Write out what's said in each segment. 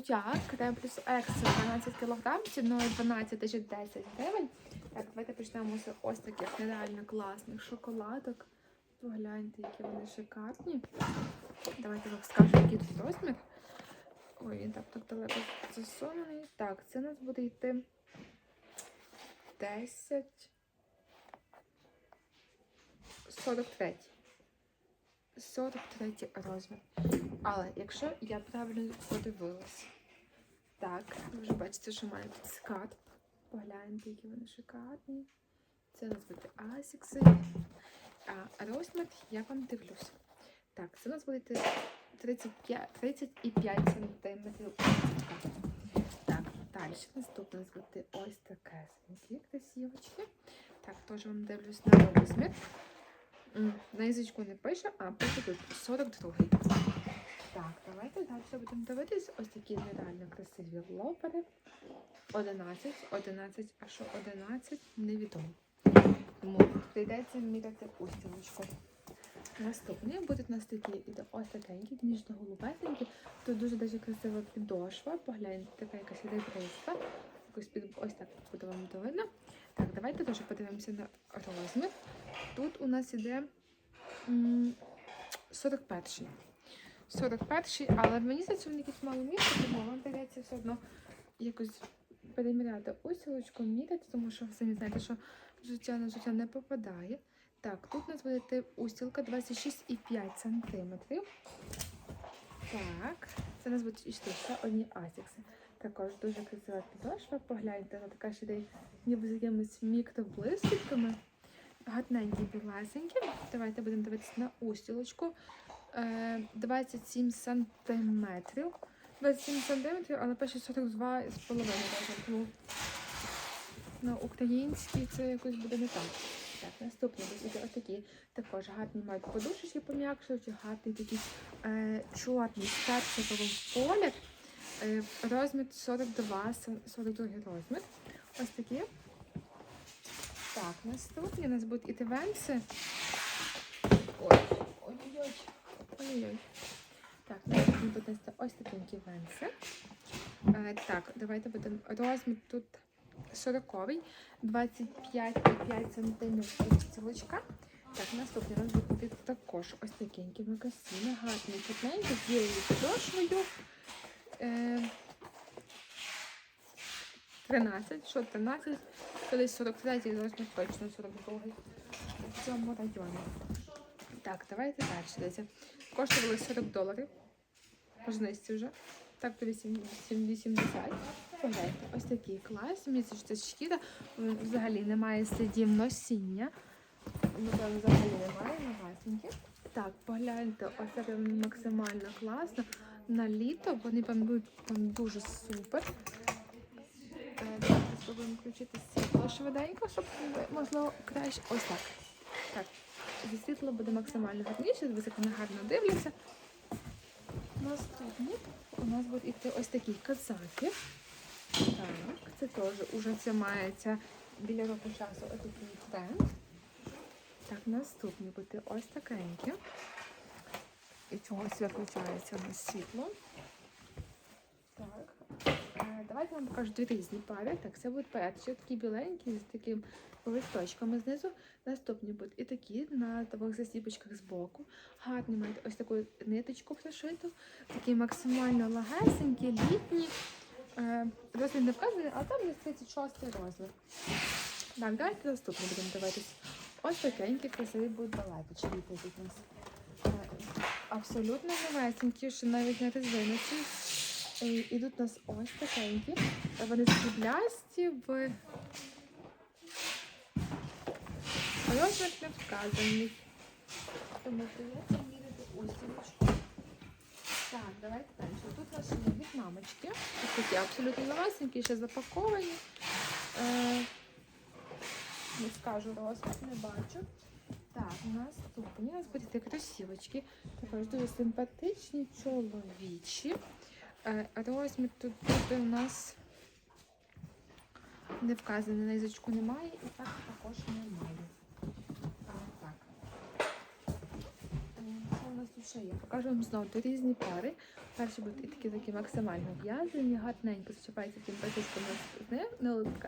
Крем плюс екстра 12 кг, ціною 12 тисяч 10 гривень. Так, давайте почнемо з ось таких нереально класних шоколадок. Погляньте, які вони шикарні. Давайте вам скажу, який тут розмір. Ой, так так далеко засунений. Так, це у нас буде йти 10. 43. 43 розмір. Але якщо я правильно подивилась, так, ви вже бачите, що має тут скат. Погляньте, які вони шикарні. Це у асікси. А розмір я вам дивлюсь. Так, це у нас буде 35, 35 сантиметрів. Так, далі наступне у нас буде ось таке красивочки. Так, теж вам дивлюсь на розмір. На язичку не пише, а пише тут 42. Так, давайте далі будемо дивитись ось такі нереально красиві лопери. 11, 11, а що 11 невідомо. Тому прийдеться міряти устілочку. Наступні будуть у нас такі ось такенькі, ніжно голубесенькі. Тут дуже дуже красива підошва. Погляньте, така якась ребристка. Ось так буде вам видно. Так, давайте теж подивимося на розмір. Тут у нас іде 41. 41-й, але мені здається, вони якісь мало місце, тому вам прийдеться все одно якось переміряти усілочку, міряти, тому що ви самі знаєте, що життя на життя не попадає. Так, тут у нас буде тип устілка 26,5 см. Так, це у нас буде і штучка, одні асікси. Також дуже красива підошва. Погляньте, вона така ще йде ніби з якимись мікроблискітками. Гатненькі білесенькі. Давайте будемо дивитися на устілочку. Е, 27 сантиметрів. 27 сантиметрів, але пише 42 з половиною. Тому на українській це якось буде не так. Так, наступний буде ось такі також гарні мають подушечки пом'якшуючи, гарний такий е, чорний з персиковим колір. Е, розмір 42, 42 розмір. Ось такі. Так, наступні у нас будуть іти венси. Ой, ой-ой-ой. Ой-ой. Так, наступні будуть нести ось такенькі венси. Е, так, давайте будемо. Розмір тут 40-й, 25,5 см стілочка. Так, наступний нас буде також ось такенькі магазини, гарні, чутненькі, з білою підошвою. Е, 13, що 13, колись 43 розмір точно 42 в цьому районі. Так, давайте далі. Коштували 40 доларів. По знижці вже. Так, то 80. Погляньте, ось такі класні. Мені це шкіра. Взагалі немає слідів носіння. Напевно, взагалі немає новасенькі. Так, погляньте, ось це максимально класно. На літо вони прям будуть прям дуже супер. Е, Давайте спробуємо включити світло швиденько, щоб можливо краще. Ось так. Так, зі світло буде максимально гарніше, вони гарно дивляться. Наступні у нас будуть йти ось такі казаки. Так, це теж уже це мається біля року часу ось такий. Так, наступні будуть ось такенькі. І чогось виключається у нас світло. Е, Давайте вам покажу дві різні пари. Так, це будуть перші, такі біленькі з такими листочками знизу. Наступні будуть і такі на таких засіпочках збоку. Гарні мають ось таку ниточку пришиту. Такі максимально лагесенькі, літні. Е, Розмір не вказаний, а там є 36 розмір. Так, давайте наступні будемо дивитися. Ось такенькі красиві будуть балеточки. Е, Абсолютно новесенькі, що навіть не резиночі. Е, Ідуть у нас ось такенькі. Вони сріблясті в розмір не вказаний. Тому придеться міряти устілочку. Так, давайте далі. Тут нас від мамочки. Ось такі абсолютно новесенькі, ще запаковані. Е, не скажу розмір, не бачу. Так, у нас у нас будуть такі кросівочки. Також дуже симпатичні, чоловічі. Е, Розмір тут буде у нас не вказаний, на язичку немає, і так також немає. Так. Е, Що у нас тут ще є? Покажу вам знову тут різні пари. Перші будуть такі такі максимально в'язані, гарненько зачіпається таким пасічком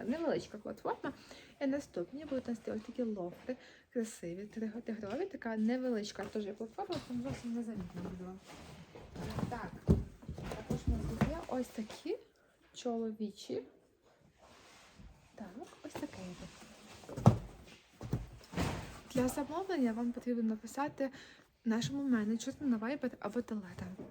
невеличка, платформа. І наступні будуть у нас ось такі лофти, красиві, триготигрові, така невеличка теж платформа, там зовсім не замітно буде. Так, також у нас тут є ось такі чоловічі. Так, ось такий. Для замовлення вам потрібно написати нашому менеджеру на Viber або Telegram.